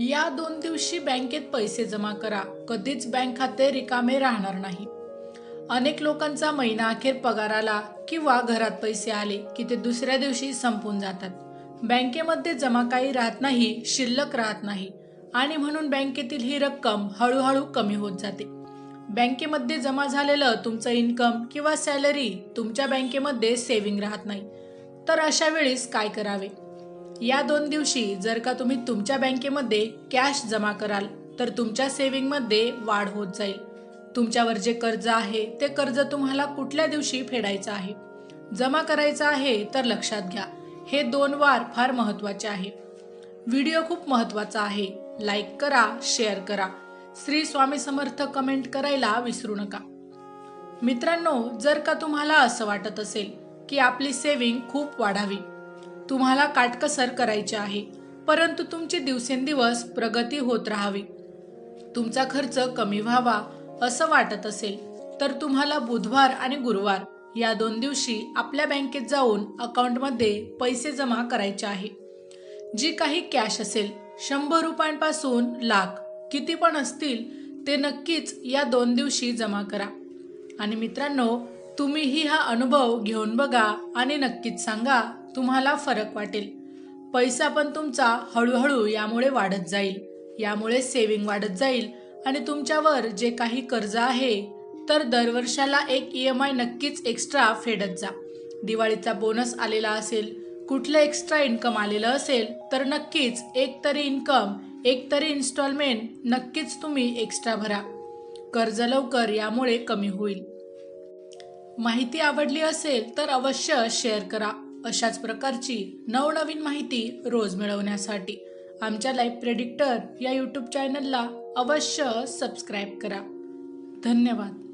या दोन दिवशी बँकेत पैसे जमा करा. कधीच बँक खाते रिकामे राहणार नाही. अनेक लोकांचा महिना अखेर पगार आला किंवा घरात पैसे आले की ते दुसऱ्या दिवशी संपून जातात. बँकेमध्ये जमा काही राहत नाही शिल्लक राहत नाही आणि म्हणून बँकेतील ही रक्कम हळूहळू कमी होत जाते. बँकेमध्ये जमा झालेलं तुमचं इन्कम किंवा सॅलरी तुमच्या बँकेमध्ये सेव्हिंग राहत नाही. तर अशा वेळेस काय करावे? या दोन दिवशी जर का तुम्ही तुमच्या बँकेमध्ये कॅश जमा कराल तर तुमच्या सेव्हिंगमध्ये वाढ होत जाईल. तुमच्यावर जे कर्ज आहे ते कर्ज तुम्हाला कुठल्या दिवशी फेडायचं आहे? जमा करायचं आहे तर लक्षात घ्या. हे दोन वार फार महत्त्वाचे आहे. व्हिडिओ खूप महत्त्वाचा आहे. लाईक करा शेअर करा. श्री स्वामी समर्थ कमेंट करायला विसरू नका. मित्रांनो जर का तुम्हाला असं वाटत असेल की आपली सेव्हिंग खूप वाढावी तुम्हाला काटकसर करायची आहे. परंतु तुमची दिवसेंदिवस प्रगती होत राहावी. तुमचा खर्च कमी व्हावा असं वाटत असेल तर तुम्हाला बुधवार आणि गुरुवार या दोन दिवशी आपल्या बँकेत जाऊन अकाउंटमध्ये पैसे जमा करायचे आहे. जी काही कॅश असेल शंभर रुपयांपासून लाख किती पण असतील ते नक्कीच या दोन दिवशी जमा करा. आणि मित्रांनो तुम्हीही हा अनुभव घेऊन बघा आणि नक्कीच सांगा तुम्हाला फरक वाटेल. पैसा पण तुमचा हळूहळू यामुळे वाढत जाईल. यामुळे सेविंग वाढत जाईल आणि तुमच्यावर जे काही कर्ज आहे तर दरवर्षाला एक ई एम आय नक्कीच एक्स्ट्रा फेडत जा. दिवाळीचा बोनस आलेला असेल कुठलं एक्स्ट्रा इन्कम आलेलं असेल तर नक्कीच एक तरी इन्कम एक तरी इन्स्टॉलमेंट नक्कीच तुम्ही एक्स्ट्रा भरा. कर्ज लवकर यामुळे कमी होईल. माहिती आवडली असेल तर अवश्य शेअर करा. अशाच प्रकारची नवनवीन माहिती रोज मिळवण्यासाठी आमच्या लाईफ प्रेडिक्टर या यूट्यूब चॅनलला अवश्य सबस्क्राईब करा. धन्यवाद.